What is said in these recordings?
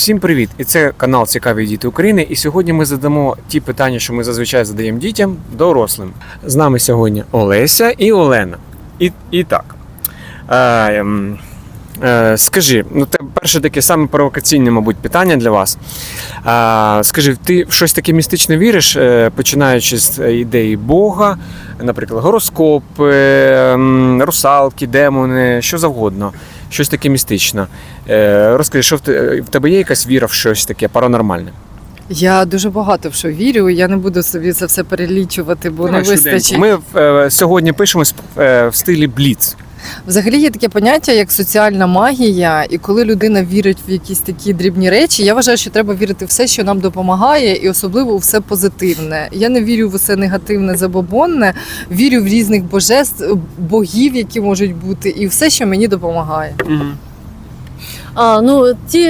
Всім привіт! І це канал Цікаві діти України. І сьогодні ми задамо ті питання, що ми зазвичай задаємо дітям дорослим. З нами сьогодні Олеся і Олена. І, і так. Е, ем, скажи, ну те перше таке саме провокаційне, мабуть, питання для вас. Е, скажи, ти в щось таке містичне віриш, е, починаючи з ідеї Бога, наприклад, гороскопи, русалки, демони, що завгодно, щось таке містичне. Е, Розкажи, що в те- в тебе є якась віра в щось таке паранормальне? Я дуже багато в що вірю. Я не буду собі це все перелічувати, бо Давай не вистачить. Ми е, сьогодні пишемо сп- е, в стилі Бліц. Взагалі є таке поняття, як соціальна магія, і коли людина вірить в якісь такі дрібні речі, я вважаю, що треба вірити в все, що нам допомагає, і особливо у все позитивне. Я не вірю в усе негативне, забобонне, вірю в різних божеств, богів, які можуть бути, і все, що мені допомагає. А, ну ті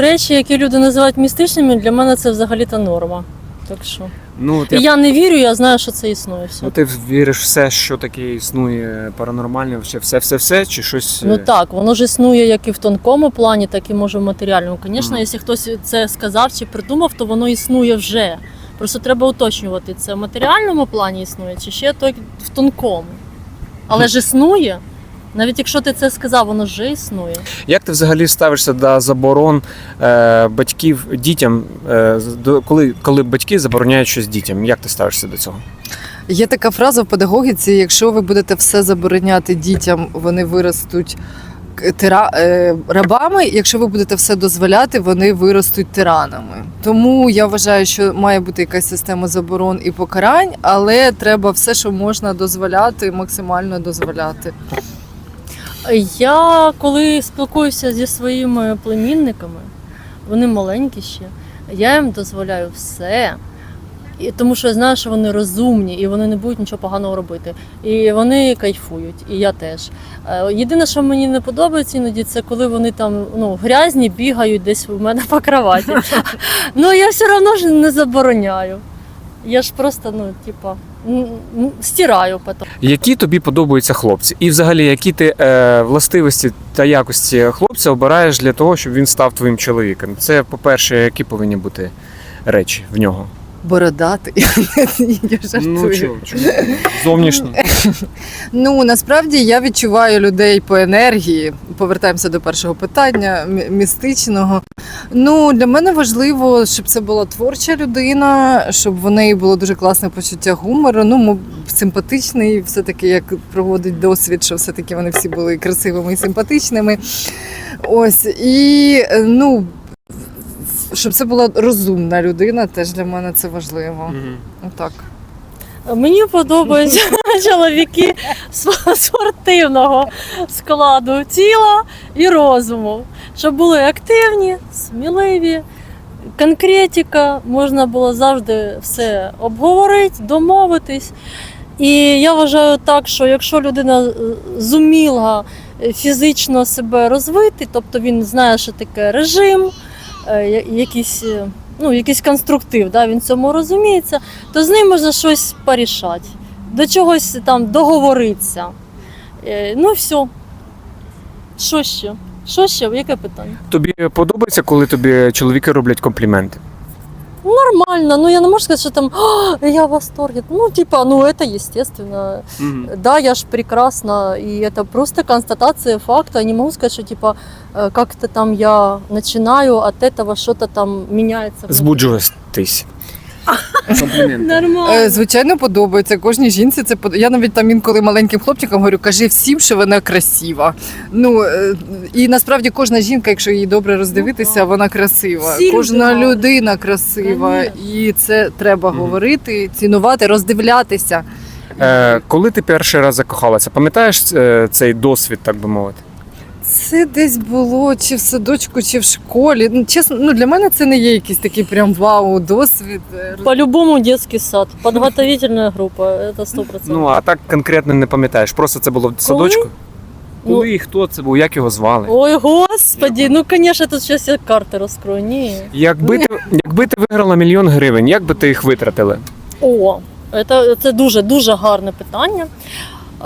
речі, які люди називають містичними, для мене це взагалі-то норма. Так що. Ну, І я не вірю, я знаю, що це існує. Все. ну, ти віриш в все, що таке існує паранормальне, все, все, все, все, чи щось. е, Ну так, воно ж існує як і в тонкому плані, так і може в матеріальному. Звісно, Мгм. якщо хтось це сказав чи придумав, то воно існує вже. Просто треба уточнювати, це в матеріальному плані існує, чи ще в тонкому. Але ж існує. Навіть якщо ти це сказав, воно вже існує. Як ти взагалі ставишся до заборон е, батьків дітям, е, до, коли, коли батьки забороняють щось дітям? Як ти ставишся до цього? Є така фраза в педагогіці: якщо ви будете все забороняти дітям, вони виростуть тира... е, рабами. Якщо ви будете все дозволяти, вони виростуть тиранами. Тому я вважаю, що має бути якась система заборон і покарань, але треба все, що можна дозволяти, максимально дозволяти. Я коли спілкуюся зі своїми племінниками, вони маленькі ще, я їм дозволяю все. І, тому що я знаю, що вони розумні і вони не будуть нічого поганого робити. І вони кайфують, і я теж. Е, Єдине, що мені не подобається іноді, це коли вони там ну, грязні бігають десь у мене по кроваті. Ну я все одно ж не забороняю. Я ж просто, ну, типа, стираю потім. Які тобі подобаються хлопці? І взагалі, які ти е, властивості та якості хлопця обираєш для того, щоб він став твоїм чоловіком? Це, по-перше, які повинні бути речі в нього? Бородати. Я жартую. чого, чого? Зовнішні. Ну насправді я відчуваю людей по енергії. Повертаємося до першого питання містичного. Ну для мене важливо, щоб це була творча людина, щоб в неї було дуже класне почуття гумору. Ну симпатичний, все таки як проводить досвід, що все таки вони всі були красивими і симпатичними. Ось і ну. Щоб це була розумна людина, теж для мене це важливо. Мгм. Отак. Мені подобаються чоловіки сп- спортивного складу тіла і розуму, щоб були активні, сміливі, конкретика, можна було завжди все обговорити, домовитись. І я вважаю так, що якщо людина е, зуміла е, фізично себе розвити, тобто він знає, що таке режим, е, я- якийсь, е, ну, якийсь конструктив, да, він цьому розуміється, то з ним можна щось порішати, до чогось там договоритися. Е, Ну все. Що ще? Що ще? Яке питання? Тобі подобається, коли тобі чоловіки роблять компліменти? Нормально, ну я не можу сказати, що там «А, я в восторге. Ну, типа, ну это естественно. Да, я ж прекрасна, и это просто констатация факта. Я не могу сказать, что типа э, как-то там я начинаю от этого что-то там меняется. внутри. Збуджуватись. Нормально. Е, Звичайно, подобається. Кожній жінці це под... Я навіть там інколи маленьким хлопчикам говорю, кажи всім, що вона красива. Ну е, і насправді кожна жінка, якщо її добре роздивитися, Ну, вона красива. Всі люди Кожна гарні. людина красива, Конечно. і це треба Мгм. говорити, цінувати, роздивлятися. Е, коли ти перший раз закохалася, пам'ятаєш е, цей досвід, так би мовити? Це десь було чи в садочку, чи в школі. Ну чесно, ну для мене це не є якийсь такий прям вау досвід. Е, По-любому детский сад, подготовительная группа, это сто процентов. Ну а так конкретно не пам'ятаєш. Просто це було в садочку? Ну, Коли і хто це був, як його звали? Ой, господи, ну конечно, тут сейчас я карты раскрою. Не. Якби ти, якби ти виграла мільйон гривень, як би ти їх витратила? О, це, це дуже дуже гарне питання.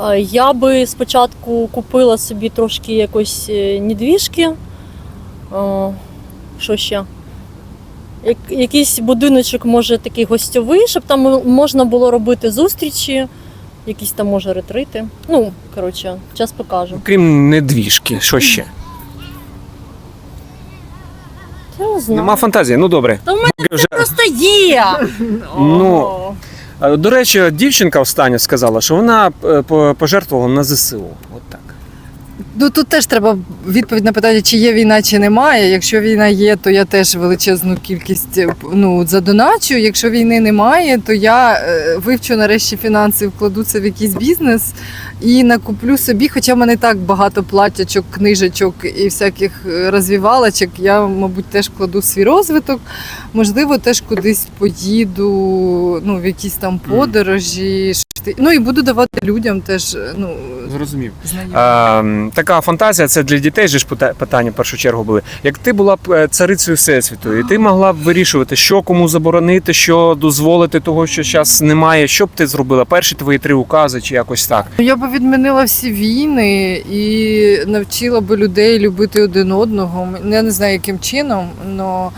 Е, Я би спочатку купила собі трошки якоїсь е, недвіжки, е, Що ще? Якийсь будиночок, може, такий гостьовий, щоб там можна було робити зустрічі, якісь там може ретрити. Ну, коротше, час покаже. Крім недвіжки, що ще? Я не знаю. Нема фантазії. Ну добре. Та в мене Вже... просто є. Ну, До речі, дівчинка остання сказала, що вона е, по- пожертвувала на ЗСУ. От так. Ну тут теж треба відповідь на питання, чи є війна, чи немає. Якщо війна є, то я теж величезну кількість е, ну, задоначу. Якщо війни немає, то я е, вивчу нарешті фінанси, вкладу це в якийсь бізнес і накуплю собі. Хоча в мене так багато платячок, книжечок і всяких е, розвівалочок, я, мабуть, теж вкладу в свій розвиток. Можливо, теж кудись поїду, ну, в якісь там подорожі. Ну і буду давати людям теж е, ну, Зрозумів. Е, така фантазія це для дітей же ж питання в першу чергу були. Як ти була б е, царицею всесвіту, і ти могла б вирішувати, що кому заборонити, що дозволити того, що зараз немає, що б ти зробила? Перші твої три укази чи якось так. Ну, Я би відмінила всі війни і навчила би людей любити один одного. Я не знаю, яким чином, але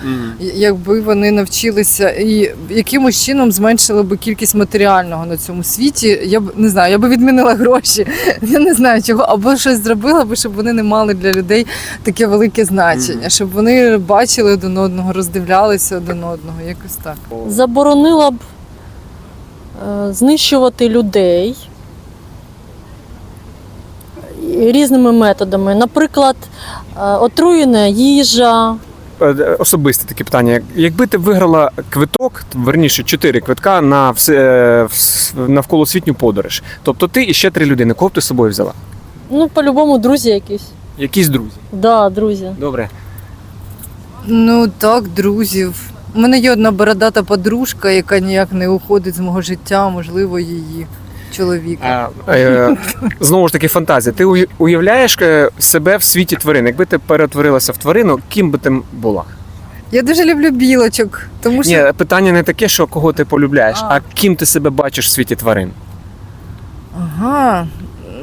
якби вони навчилися і якимось чином зменшили би кількість матеріального на цьому світі, я б не знаю, я би відмінила гроші. Я не знаю чого, або щось зробила би, щоб вони не мали для людей таке велике значення, щоб вони бачили один одного, роздивлялися один одного. Якось так. заборонила б е, знищувати людей різними методами. Наприклад, е, отруєна їжа. Е, Особисте таке питання. Якби ти виграла квиток, верніше чотири квитка на все е, навколосвітню подорож. Тобто ти і ще три людини. Кого б ти з собою взяла? Ну, по-любому, друзі якісь. Якісь друзі. Да, друзі. Добре. Ну так, друзів. У мене є одна бородата подружка, яка ніяк не уходить з мого життя, можливо, її чоловіка. А, е, знову ж таки, фантазія. Ти уя- уявляєш е, себе в світі тварин. Якби ти перетворилася в тварину, ким би ти була? Я дуже люблю білочок, тому що Ні, питання не таке, що кого ти полюбляєш, а, А. ким ти себе бачиш в світі тварин. ага.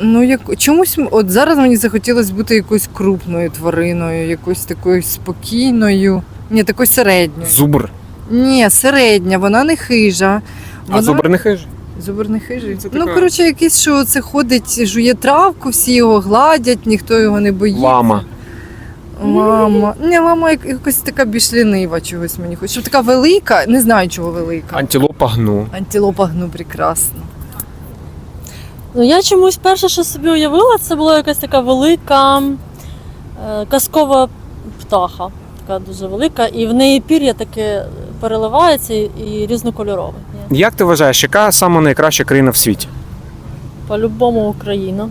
Ну як чомусь от зараз мені захотілося бути якоюсь крупною твариною, якоюсь такою спокійною. Ні, такою середньою. Зубр. Ні, середня, вона не хижа. А зубр не хижий? Зубр не хижий. Це Ну, коротше, якийсь, що це ходить, жує травку, всі його гладять, ніхто його не боїться. Лама. Лама. Ні, лама як- якось така більш лінива чогось мені хоче. Щоб така велика, не знаю, чого велика. Антилопа гну. Антилопа гну прекрасно. Ну, я чомусь перше, що собі уявила, це була якась така велика е, казкова птаха. Така дуже велика, і в неї пір'я таке переливається і, і різнокольорове. Як ти вважаєш, яка саме найкраща країна в світі? По-любому Україна.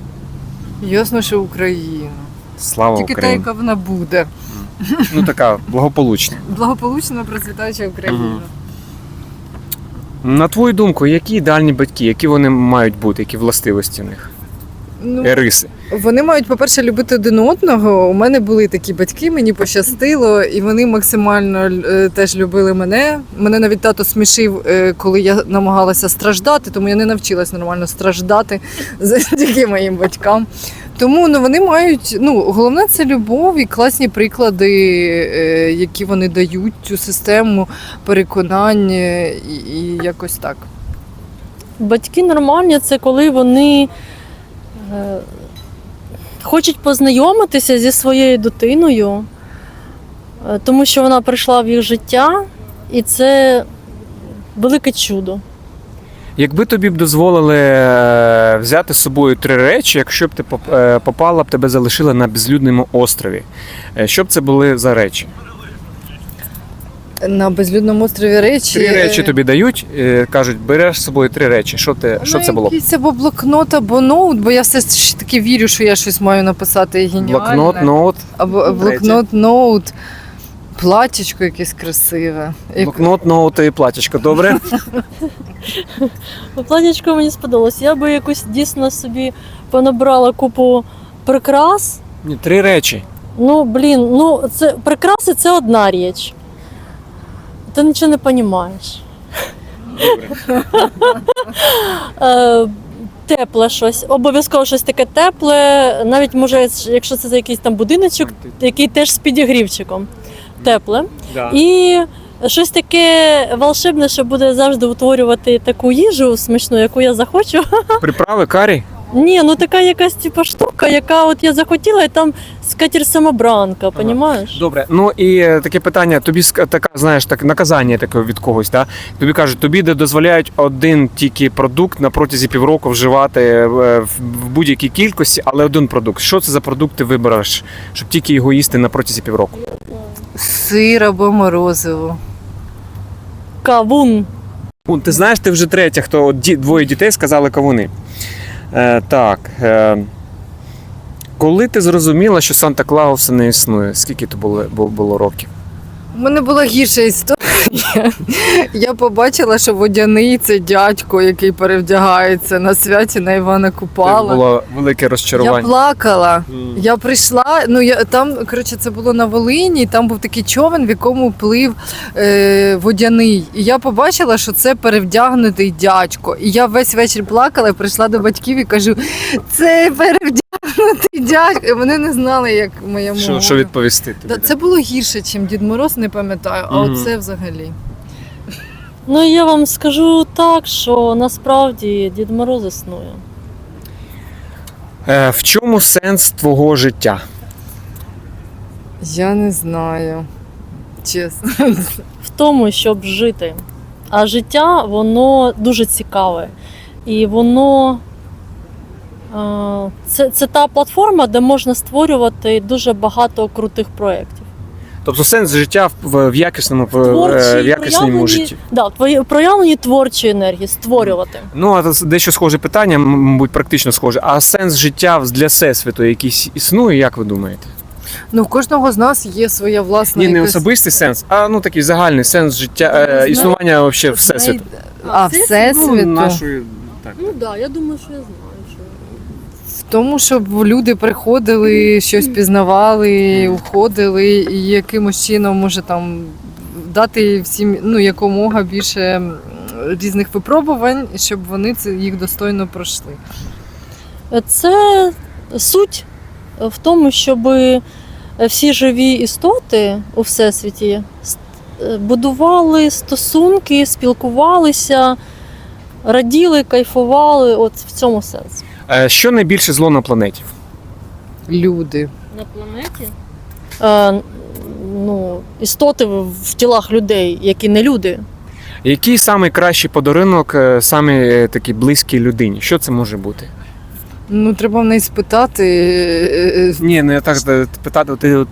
Ясно, що Україна. Слава Тільки та, Україні. яка вона буде. Ну така благополучна. Благополучна процвітаюча Україна. Мгм. На твою думку, які ідеальні батьки, які вони мають бути, які властивості в них? Ну, Риси. Вони мають, по-перше, любити один одного. У мене були такі батьки, мені пощастило, і вони максимально е, теж любили мене. Мене навіть тато смішив, е, коли я намагалася страждати, тому я не навчилась нормально страждати завдяки моїм батькам. Тому ну, вони мають, ну, головне це любов і класні приклади, е, які вони дають цю систему переконань і, і якось так. Батьки нормальні, це коли вони хочуть познайомитися зі своєю дитиною, е, тому що вона прийшла в їх життя, і це велике чудо. Якби тобі б дозволили е, взяти з собою три речі, якщо б ти е, попала б тебе залишили на безлюдному острові, е, що б це були за речі? На безлюдному острові речі. Три речі тобі дають, е, кажуть, береш з собою три речі. Що, ти, що Ну, це було? Якийсь або блокнот, або ноут, бо я все ж таки вірю, що я щось маю написати геніальне. Блокнот, ноут. Або Третє. блокнот, ноут, платічко якесь красиве. Блокнот, ноут і платічко. Добре? Платячко мені сподобалось. Я би якусь дійсно собі понабрала купу прикрас. Ні, три речі. Ну, блін, ну це прикраси це одна річ. Ти нічого не розумієш. Е, Тепле щось, обов'язково щось таке тепле, навіть може, якщо це за якийсь там будиночок, який теж з підігрівчиком. тепле. Да. І щось таке волшебне, що буде завжди утворювати таку їжу смачну, яку я захочу. Приправи, карі? Ні, ну така якась типа штука, яка от я захотіла, і там скатір самобранка, понімаєш? Добре. Ну і е, таке питання: тобі ск- така, знаєш, так наказання таке від когось, да? Тобі кажуть, тобі де дозволяють один тільки продукт на протязі півроку вживати е, в в будь-якій кількості, але один продукт. Що це за продукт ти вибереш, щоб тільки його їсти на протязі півроку? Сир або морозиво. Кавун. Ти знаєш, ти вже третя, хто от ді- двоє дітей сказали кавуни. Е, так. Е, коли ти зрозуміла, що Санта Клауса не існує? Скільки то було, бу- було років? У мене була гірша історія. Я побачила, що водяний це дядько, який перевдягається на святі на Івана Це Купала. було велике розчарування. Я плакала. Я прийшла, ну я там, коротше, це було на Волині, там був такий човен, в якому плив е, водяний. І я побачила, що це перевдягнутий дядько. І я весь вечір плакала, прийшла до батьків і кажу: це перевдягнутий дядько. Вони не знали, як моя мова. Що, що відповісти? Тобі, це було гірше, ніж Дід Мороз, не пам'ятаю, а Мгм. оце взагалі. Ну я вам скажу так, що насправді Дід Мороз існує. Е, в чому сенс твого життя? Я не знаю. Чесно. в тому, щоб жити. А життя воно дуже цікаве. І воно е, це, це та платформа, де можна створювати дуже багато крутих проєктів. Тобто сенс життя в, в якісному, в, Творчі, е, в якісному проявлені- житті. Да, твої проявлені творчої енергії, створювати. Ну, а це дещо схоже питання, мабуть, практично схоже. А сенс життя для всесвіту якийсь існує, як ви думаєте? Ну, в кожного з нас є своя власна Ні, не якась- особистий сенс, а ну такий загальний сенс життя, е, існування вообще всесвіту. А всесвіту Ну, нашої, так. Ну так, да, я думаю, що я знаю. В тому, щоб люди приходили, щось пізнавали, уходили, і якимось чином може там дати всім ну, якомога більше різних випробувань, щоб вони це їх достойно пройшли. Це суть в тому, щоб всі живі істоти у всесвіті будували стосунки, спілкувалися, раділи, кайфували. От в цьому сенс. Е, Що найбільше зло на планеті? Люди. На планеті? Е, ну, істоти в тілах людей, які не люди. Який самий кращий подарунок, е, самий е, такий близький людині? Що це може бути? Ну, треба в неї спитати. е, Ні, не так е, питати ти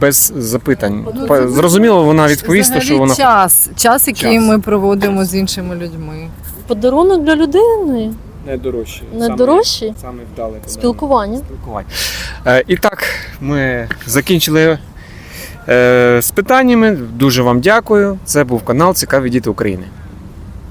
без запитань. Ну, Зрозуміло, вона відповість, взагалі що вона час, час, який Час. ми проводимо з іншими людьми. Подарунок для людини найдорожче. найдорожчий Саме вдале спілкування. спілкування. Е, і так, ми закінчили е, з питаннями. Дуже вам дякую. Це був канал Цікаві діти України.